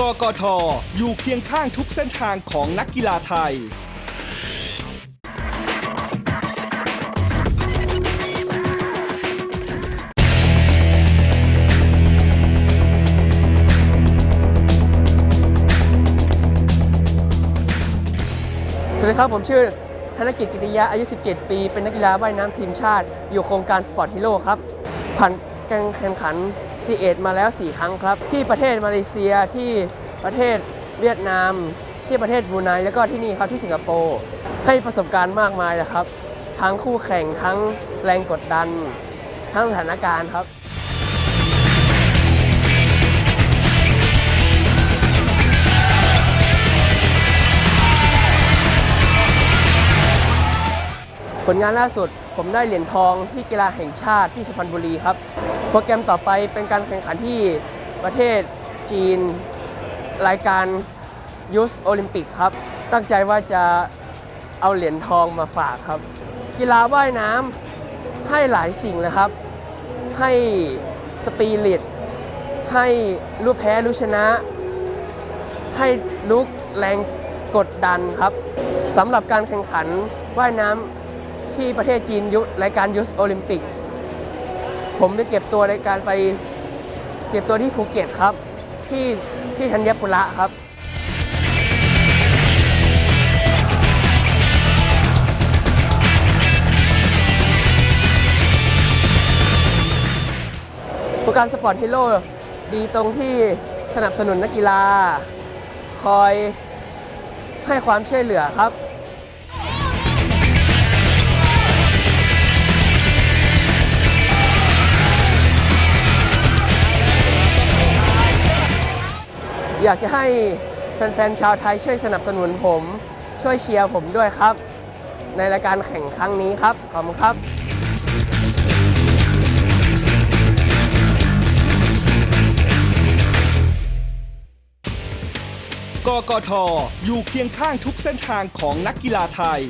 กกท อยู่เคียงข้างทุกเส้นทางของนักกีฬาไทย สวัสดีครับ ผมชื่อธนกิจกิติยะอายุ 17 ปี เป็นนักกีฬาว่ายน้ำทีมชาติ อยู่โครงการสปอร์ตฮีโร่ครับผ่าน แข่งขัน C8 มาแล้ว 4 ครั้งครับ ที่ประเทศมาเลเซียที่ประเทศเวียดนาม ที่ประเทศบูไนแล้วก็ที่นี่ครับที่สิงคโปร์ให้ประสบการณ์มากมายเลยครับ ทั้งคู่แข่งทั้งแรงกดดัน ทั้งสถานการณ์ครับ ผลงานล่าสุดผมได้เหรียญทองที่กีฬาแห่งชาติที่สุพรรณบุรีครับ โปรแกรมต่อไปเป็นการแข่งขันที่ประเทศจีน รายการยูสโอลิมปิกครับ ตั้งใจว่าจะเอาเหรียญทองมาฝากครับ กีฬาว่ายน้ำให้หลายสิ่งเลยครับ ให้สปีริตให้รู้แพ้รู้ชนะ ให้ลุกแรงกดดันครับสำหรับการแข่งขันว่ายน้ำ ที่ประเทศจีนยุรายการยุสโอลิมปิก ผมไปเก็บตัวในการไปเก็บตัวที่ภูเก็ตครับ ที่ที่ธัญปุระครับโปรแกรมสปอร์ตฮีโร่ดีตรงที่สนับสนุนนักกีฬา คอยให้ความช่วยเหลือครับ อยากจะให้แฟนๆชาวไทยช่วยสนับสนุนผม ช่วยเชียร์ผมด้วยครับ ในรายการแข่งครั้งนี้ครับ ขอบคุณครับ กกทอยู่เคียงข้างทุกเส้นทางของนักกีฬาไทย